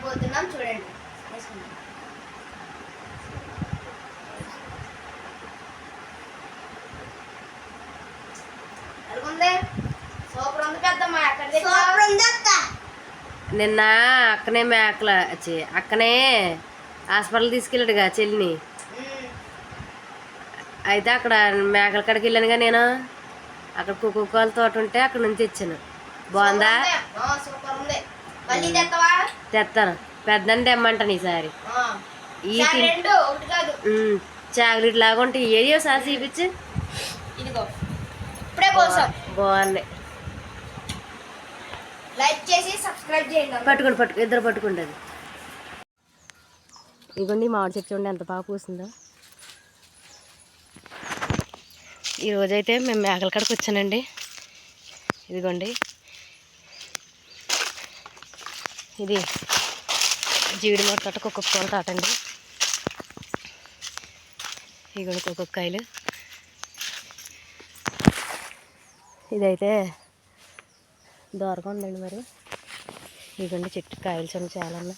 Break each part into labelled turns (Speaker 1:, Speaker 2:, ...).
Speaker 1: తినబోతున్నాం చూడండి?
Speaker 2: నిన్న అక్కనే మేకల అక్కనే హాస్పిటల్ తీసుకెళ్ళాడుగా చెల్లిని. అయితే అక్కడ మేకల కాడికి వెళ్ళానుగా నేను. అక్కడ కుక్కల తోట ఉంటే అక్కడ నుంచి తెచ్చాను. బాగుందా?
Speaker 1: సూపర్ ఉంది.
Speaker 2: తెస్తాను పెద్దని తెమ్మంటాను ఈసారి. ఈ చాక్లెట్ లాగా ఉంటాయి ఏరియో సార్ చూపించి. బాగున్నాయి
Speaker 1: లైక్ చేసి సబ్స్క్రైబ్ చేయండి అందరూ.
Speaker 2: పట్టుకోండి పట్టుకు ఇద్దరు పట్టుకోండి అది ఇదిగోండి మామిడి చెట్టు చూడండి ఎంత బాగా పూసిందో. ఈరోజైతే మేము మేకల కాడికి వచ్చానండి. ఇదిగోండి. ఇది జీడి మొట్ట తోట కుక్క తోట అండి. ఒక్కొక్క కాయలు ఇదైతే దూరంగా ఉందండి మరి. ఇదిగోండి చెట్టు కాయలు చాలా చాలా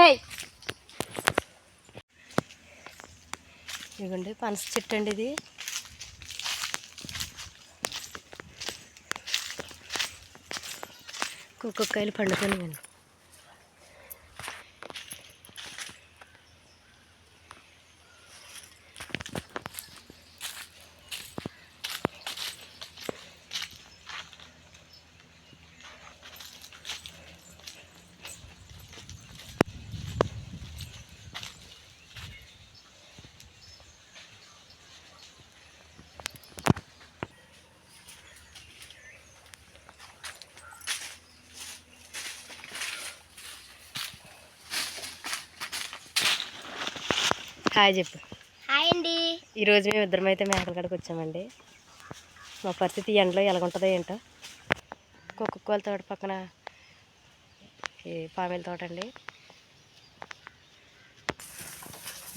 Speaker 2: హే ఇదిగోండి పనస చెట్టు అండి ఇది. కుక్కకాయలు పండుతున్నాయండి హాయ్ చెప్పు.
Speaker 1: హాయ్ అండి.
Speaker 2: ఈరోజు మేము ఇద్దరం అయితే మేకల కాడికి వచ్చామండి. మా పరిస్థితి ఎండలో ఎలాగుంటుందో ఏంటో. కుక్కకోల తోట పక్కన ఈ పామెల తోట అండి.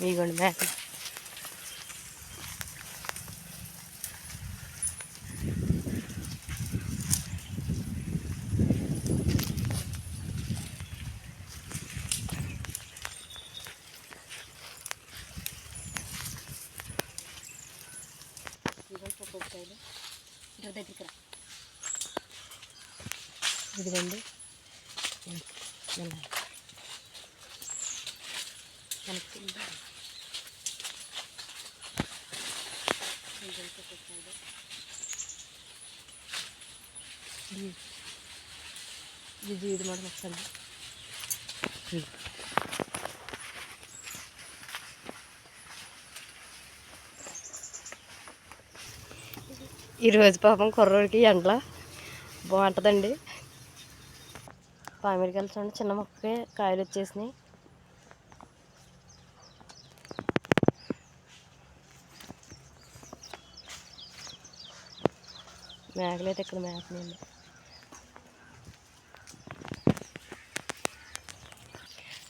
Speaker 2: మీగోండి మేకలు ఇదిగోండి కుక్కకాయలు ఇద్దరు దగ్గరికి రా ఇదిగోండి వెనక్కి వెనక్కి ఇదిగోండి కుక్కకాయలు. ఇది ఇది జీడి మాట వస్తుంది ఈరోజు పాపం కుర్రోడికి ఎండలో బాగుంటుందండి. పామిడికాయలు చూడండి చిన్న మొక్కకే కాయలు వచ్చేసినాయి. మేకలు అయితే ఇక్కడ మేకనండి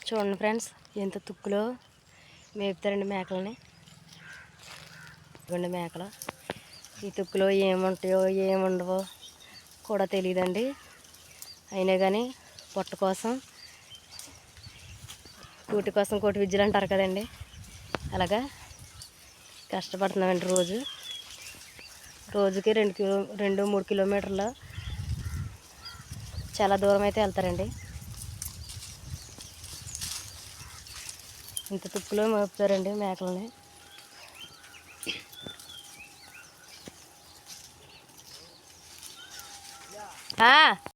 Speaker 2: చూడండి ఫ్రెండ్స్ ఎంత తుక్కులో మేపుతారండి మేకలని. ఇవ్వండి మేకలు. ఈ తుక్కులో ఏముంటాయో ఏముండవో కూడా తెలియదండి అయినా కానీ పొట్ట కోసం కూటి కోసం కోటి విద్యలు అంటారు కదండి. అలాగా కష్టపడుతున్నామండి రోజు. రోజుకి రెండు కిలో రెండు మూడు కిలోమీటర్లు చాలా దూరం అయితే వెళ్తారండి. ఇంత తుక్కులో మోపుతారండి మేకలని. 啊。